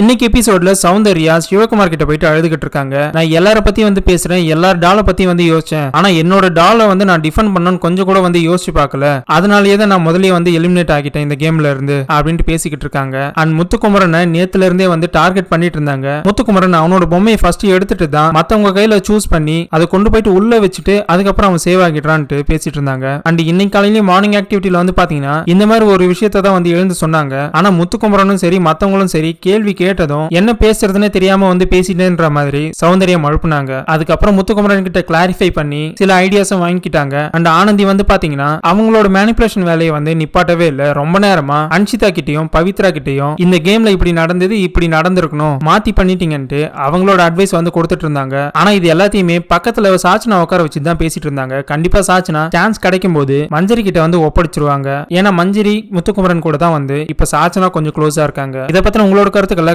இன்னைக்கு எபிசோட்ல சௌந்தர்யா சிவகுமார் கிட்ட போயிட்டு அழுதுகிட்டு இருக்காங்க. நான் எல்லார பத்தி வந்து பேசுறேன் எல்லார் டாலை பத்தி வந்து யோசிச்சேன். ஆனா என்னோட டாலை வந்து நான் டிஃபெண்ட் பண்ணணும்னு கொஞ்சம் கூட வந்து யோசிச்சு பார்க்கல. அதனாலயே தான் நான் முதலே வந்து எலிமினேட் ஆகிட்டேன் இந்த கேம்ல இருந்து அப்படின்ட்டு பேசிக்கிட்டு இருக்காங்க. அண்ட் முத்துக்குமரனை நேத்துல இருந்தே வந்து டார்கெட் பண்ணிட்டு இருந்தாங்க. முத்துக்குமரன் அவனோட பொம்மையை ஃபர்ஸ்ட் எடுத்துட்டு தான் மத்தவங்க கையில சூஸ் பண்ணி அதை கொண்டு போயிட்டு உள்ள வச்சுட்டு அதுக்கப்புறம் அவன் சேவ் ஆகிடுறான்ட்டு பேசிட்டு இருந்தாங்க. அண்ட் இன்னைக்கு காலையிலயும் மார்னிங் ஆக்டிவிட்டியில வந்து பாத்தீங்கன்னா இந்த மாதிரி ஒரு விஷயத்தை தான் வந்து எழுந்து சொன்னாங்க. ஆனா முத்துக்குமரனும் சரி மத்தவங்களும் சரி கேள்வி கேட்டதும் என்ன பேசுறதுன்னு தெரியாம வந்து பேசிட்டேன்ற மாதிரி சௌந்தர்யம் அழுப்புனாங்க. அதுக்கப்புறம் முத்துக்குமரன் கிட்ட கிளாரிஃபை பண்ணி சில ஐடியாஸும் வாங்கிக்கிட்டாங்க. அண்ட் ஆனந்தி வந்து பாத்தீங்கன்னா அவங்களோட மேனிபுலேஷன் வேலையை வந்து நிப்பாட்டவே இல்ல. ரொம்ப நேரமா அன்ஷிதா கிட்டயும் பவித்ரா கிட்டயும் இந்த கேம்ல இப்படி நடந்தது இப்படி நடந்திருக்கணும். மாத்தி பண்ணிட்டீங்கன்ட்டு அவங்களோட அட்வைஸ் வந்து கொடுத்துட்டு இருந்தாங்க. ஆனா இது எல்லாத்தையுமே பக்கத்துல சாச்சனா உட்கார வச்சு தான் பேசிட்டு இருந்தாங்க. கண்டிப்பா சாச்சனா சான்ஸ் கிடைக்கும் போது மஞ்சரி கிட்ட வந்து ஒப்படைச்சிருவாங்க. ஏன்னா மஞ்சரி முத்துக்குமரன் கூட தான் வந்து இப்ப சாச்சனா கொஞ்சம் க்ளோஸா இருக்காங்க. இதை பத்தின உங்களோட கருத்துக்களை